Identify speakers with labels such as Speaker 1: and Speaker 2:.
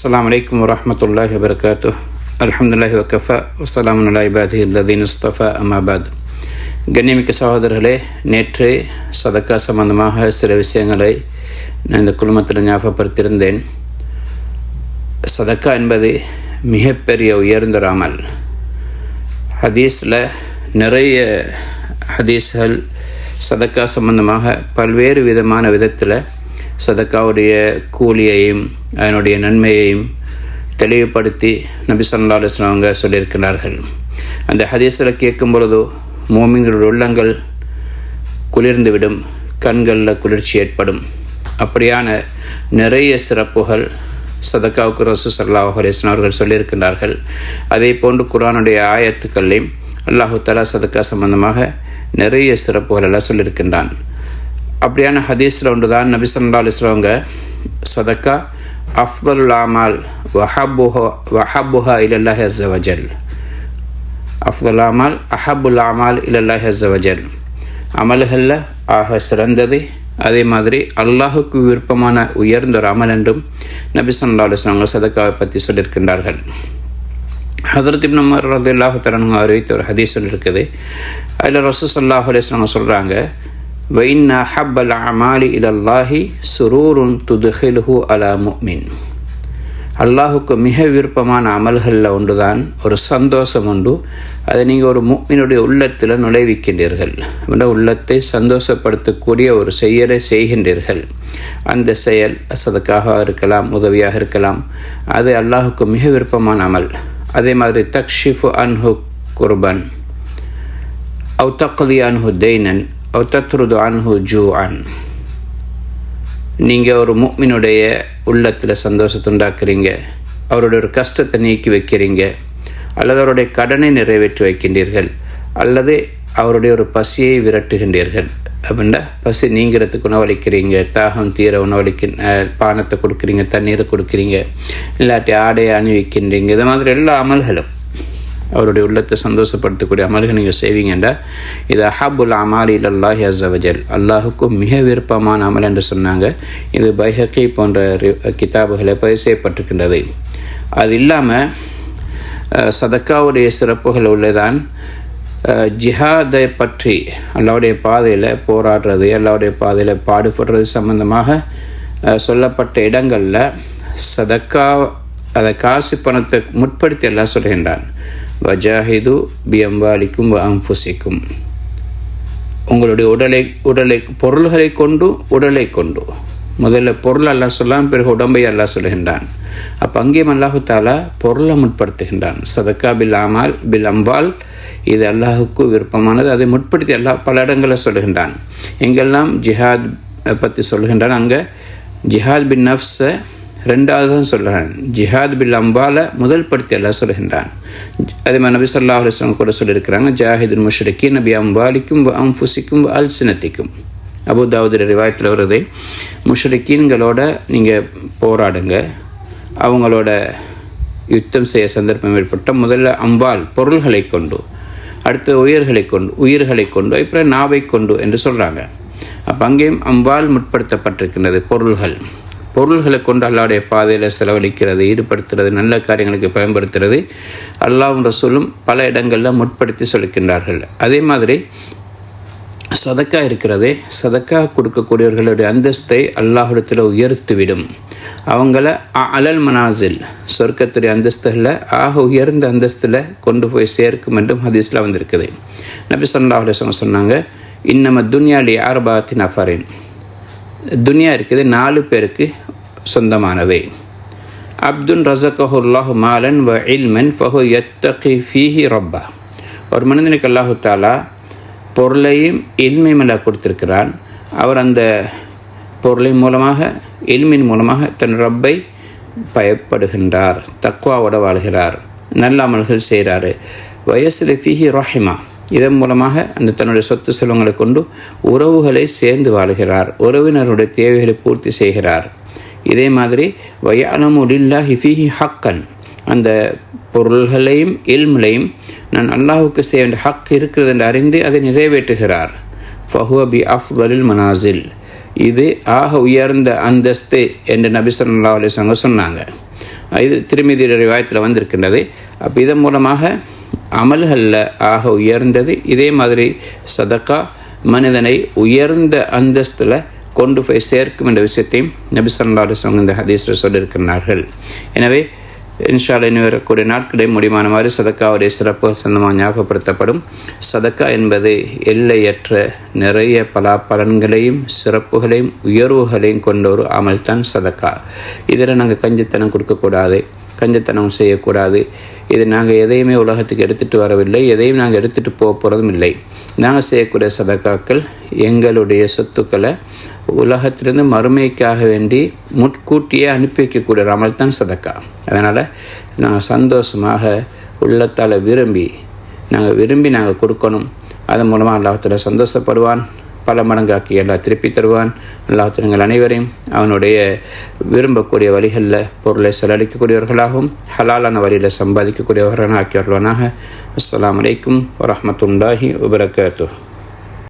Speaker 1: السلام عليكم ورحمة الله وبركاته الحمد لله وكفى والسلام على عباده الذين اصطفى أما بعد கண்ணியமிக்க சகோதரர்களே நேற்று சதக்கா சம்பந்தமாக சில விஷயங்களை நான் இந்த குழுமத்தில் ஞாபகப்படுத்தியிருந்தேன் சதக்கா என்பது மிகப்பெரிய உயர்ந்த ஒரு அமல் ஹதீஸில் நிறைய ஹதீஸ்கள் சதக்கா சம்பந்தமாக பல்வேறு விதமான விதத்தில் சதக்காவுடைய கூலியையும் அதனுடைய நன்மையையும் தெளிவுபடுத்தி நபி சொல்லா அலுவலாம் அவங்க சொல்லியிருக்கிறார்கள். அந்த ஹதீஸில் கேட்கும் பொழுதோ மோமிங்களுடைய உள்ளங்கள் குளிர்ந்துவிடும் கண்களில் குளிர்ச்சி ஏற்படும். அப்படியான நிறைய சிறப்புகள் சதக்காவுக்கு ரசு சல்லா ஹரேசன் அவர்கள் சொல்லியிருக்கின்றார்கள். அதே போன்று குரானுடைய ஆயத்துக்கள்லையும் அல்லாஹு தலா சதக்கா சம்பந்தமாக நிறைய சிறப்புகள் எல்லாம் சொல்லியிருக்கின்றான். அப்படியான ஹதீஸில் ஒன்று தான் நபி சல்லா அலிஸ்லவங்க சதக்கா அஃதலுல் அமால் வஹபுஹா வஹபுஹா இல்லல்லாஹ் அஸ்ஸவஜல் அஃப்துல் அமால் அஹபுல் அமால் இல்லல்லாஹ் அஸ்ஸவஜல் அமல்களில் ஆக சிறந்தது. அதே மாதிரி அல்லாஹுக்கு விருப்பமான உயர்ந்த ஒரு அமல் என்றும் நபி சல்லா அலுவலாங்க சதக்காவை பற்றி சொல்லியிருக்கின்றார்கள். ஹதரத் இப்னு உமர் ரது அல்லாஹு தரனுங்க அறிவித்த ஒரு ஹதீஸ் இருக்குது. அதில் ரசூ சல்லாஹ் அலிஸ்லாங்க சொல்கிறாங்க வைன் அஹப் அல் அமாலி இலல்லாஹி சுரூருன் துதுஹிலுஹு அலா முக்மின் அல்லாஹுக்கு மிக விருப்பமான அமல்களில் ஒன்றுதான் ஒரு சந்தோஷம் உண்டு. அதை நீங்கள் ஒரு முக்மினுடைய உள்ளத்தில் நுழைவிக்கின்றீர்கள். அப்படின்னா உள்ளத்தை சந்தோஷப்படுத்தக்கூடிய ஒரு செயலை செய்கின்றீர்கள். அந்த செயல் சதக்காக இருக்கலாம் உதவியாக இருக்கலாம். அது அல்லாஹுக்கு மிக விருப்பமான அமல். அதே மாதிரி தக்ஷிஃபு அன்ஹு குர்பன். அவு தக்லி அன்ஹு தெய்னன் தத்ருது அன்ஹு ஜூ அன் நீங்கள் ஒரு முக்மினுடைய உள்ளத்தில் சந்தோஷத்தை உண்டாக்குறீங்க அவருடைய ஒரு கஷ்டத்தை நீக்கி வைக்கிறீங்க. அல்லது அவருடைய கடனை நிறைவேற்றி வைக்கின்றீர்கள். அல்லது அவருடைய ஒரு பசியை விரட்டுகின்றீர்கள். அப்படின்னா பசி நீங்கிறதுக்கு உணவளிக்கிறீங்க. தாகம் தீர உணவளிக்க பானத்தை கொடுக்குறீங்க தண்ணீரை கொடுக்குறீங்க. இல்லாட்டி ஆடையை அணிவிக்கின்றீங்க. இது மாதிரி எல்லா அமல்களும். அவருடைய உள்ளத்தை சந்தோஷப்படுத்தக்கூடிய அமல்கள் நீங்கள் செய்வீங்கண்டா இது அஹாபுல் அமாலி அல்லாஹி அசவஜல் அல்லாஹுக்கும் மிக விருப்பமான அமல் என்று சொன்னாங்க. இது பைஹக்கி போன்ற கிதாபுகளை பதிவு செய்யப்பட்டிருக்கின்றது. அது இல்லாமல் சதக்காவுடைய சிறப்புகள் உள்ளதான் ஜிஹாதை பற்றி அல்லாவுடைய பாதையில் போராடுறது அல்லாவுடைய பாதையில் பாடுபடுறது சம்பந்தமாக சொல்லப்பட்ட இடங்களில் சதக்கா அதை காசு பணத்தை முற்படுத்தி எல்லாம் சொல்கின்றான். வஜாஹிது பியம்பாலிக்கும் அம்புசிக்கும் உங்களுடைய உடலை உடலை பொருள்களை கொண்டு உடலை கொண்டு. முதல்ல பொருள் அல்லா சொல்லலாம் பிறகு உடம்பை அல்லா சொல்கின்றான் அப்போ அங்கேயும் அல்லாஹு தாலா பொருளை முற்படுத்துகின்றான். சதக்கா பில் ஆமால் பில் அம்பால் இது அல்லாஹுக்கு விருப்பமானது. அதை முற்படுத்தி எல்லா பல இடங்களில் சொல்கின்றான் எங்கெல்லாம் ஜிஹாத் பற்றி சொல்கின்றான் அங்கே ஜிஹாத் பின் நஃப்ஸை ரெண்டாவதும் சொல்கிறான் ஜிஹாத் பில் அம்பால முதல் படுத்தி எல்லாம் சொல்கின்றான். அதே மாதிரி நபி சொல்லா அலுவலம் கூட சொல்லியிருக்கிறாங்க ஜாஹிதின் முஷ்ரிக்கி நபி அம்பாலிக்கும் அம்ஃபுசிக்கும் அல்சினத்திக்கும். அபுதாவுதிர ரிவாயத்தில் வருது முஷ்ரிக்கீன்களோட நீங்கள் போராடுங்க அவங்களோட யுத்தம் செய்ய சந்தர்ப்பம் ஏற்பட்ட முதல்ல அம்பால் பொருள்களை கொண்டு அடுத்து உயிர்களை கொண்டு உயிர்களை கொண்டு அப்புறம் நாவை கொண்டு என்று சொல்கிறாங்க அப்போ அங்கேயும் அம்பால் முற்படுத்தப்பட்டிருக்கின்றது பொருள்கள். பொருள்களை கொண்டு அல்லாவுடைய பாதையில் செலவழிக்கிறது ஈடுபடுத்துறது நல்ல காரியங்களுக்கு பயன்படுத்துறது அல்லாவும் ரசூலும் பல இடங்களில் முற்படுத்தி சொல்கின்றார்கள். அதே மாதிரி சதக்கா இருக்கிறதே. சதக்கா கொடுக்கக்கூடியவர்களுடைய அந்தஸ்தை அல்லாஹிடத்தில் உயர்த்திவிடும். அவங்கள அலல் மனாசில் சொர்க்கத்துடைய அந்தஸ்தில் ஆக உயர்ந்த அந்தஸ்தில் கொண்டு போய் சேர்க்கும் என்றும் ஹதீஸில் வந்திருக்குது. நபி சொல்லா அலுவலம் சொன்னாங்க இன்னம துன்யாலி ஆர்பாத்தின் அஃபரின் துனியா இருக்குது நாலு பேருக்கு சொந்தமானது அப்துன் ரசகஹுல்லாஹு மாலன் வ இல்மன் ஃபஹு எத்தகி ஃபீஹி ரப்பா. ஒரு மனிதனுக்கு அல்லாஹு தாலா பொருளையும் இல்மையும் எல்லாம் கொடுத்திருக்கிறான். அவர் அந்த பொருளின் மூலமாக எளிமையின் மூலமாக தன் ரப்பை பயப்படுகின்றார். தக்குவாவோட வாழ்கிறார். நல்ல அமல்கள் செய்கிறாரு வயசில் ஃபிஹி ரஹிமா. இதன் மூலமாக அந்த தன்னுடைய சொத்து செல்வங்களை கொண்டு உறவுகளை சேர்ந்து வாழ்கிறார். உறவினருடைய தேவைகளை பூர்த்தி செய்கிறார். இதே மாதிரி வயானமுடில்லா ஹிஃபிஹி ஹக்கன். அந்த பொருள்களையும் இல்முலையும் நான் அல்லாஹுக்கு செய்ய வேண்டிய ஹக் இருக்கிறது என்று அறிந்து அதை நிறைவேற்றுகிறார். ஃபஹுவ பி அஃதலில் மனாசில். இது ஆக உயர்ந்த அந்தஸ்து என்று நபி சொல்லா அலிஸ்வங்க சொன்னாங்க. இது திருமதி ரிவாயத்தில் வந்திருக்கின்றது. அப்போ இதன் மூலமாக அமல்களில் ஆக உயர்ந்தது. இதே மாதிரி சதக்கா மனிதனை உயர்ந்த அந்தஸ்தில் கொண்டு போய் சேர்க்கும் என்ற விஷயத்தையும் நபி சல்லா இந்த ஹதீஸில் சொல்லியிருக்கிறார்கள். எனவே இன்ஷால் இனி வரக்கூடிய நாட்களில் முடிமான மாதிரி சதக்காவுடைய சிறப்புகள் சொந்தமாக ஞாபகப்படுத்தப்படும். சதக்கா என்பது எல்லையற்ற நிறைய பல பலன்களையும் சிறப்புகளையும் உயர்வுகளையும் கொண்ட ஒரு அமல் தான் சதக்கா. இதில் நாங்கள் கஞ்சித்தனம் கொடுக்கக்கூடாது கஞ்சத்தனம் செய்யக்கூடாது. இது நாங்கள் எதையுமே உலகத்துக்கு எடுத்துகிட்டு வரவில்லை எதையும் நாங்கள் எடுத்துகிட்டு போக போகிறதும் இல்லை. நாங்கள் செய்யக்கூடிய சதக்காக்கள் எங்களுடைய சொத்துக்களை உலகத்திலிருந்து மறுமைக்காக வேண்டி முட்கூட்டியே அனுப்பி வைக்கக்கூடிய அமல் தான் சதக்கா. அதனால் நாங்கள் சந்தோஷமாக உள்ளத்தால் விரும்பி நாங்கள் விரும்பி நாங்கள் கொடுக்கணும். அதன் மூலமாக அல்லாஹத்தில் சந்தோஷப்படுவான். பல மடங்காக்கி எல்லாம் திருப்பி தருவான். அல்லாஹத்தில் அனைவரையும் அவனுடைய விரும்பக்கூடிய வழிகளில் பொருளை செலவழிக்கக்கூடியவர்களாகவும் ஹலாலான வழியில் சம்பாதிக்கக்கூடியவர்களாக ஆக்கி அஸ்லாம் வலைக்கும் வரமத்துல்லாஹி வபரகாத்து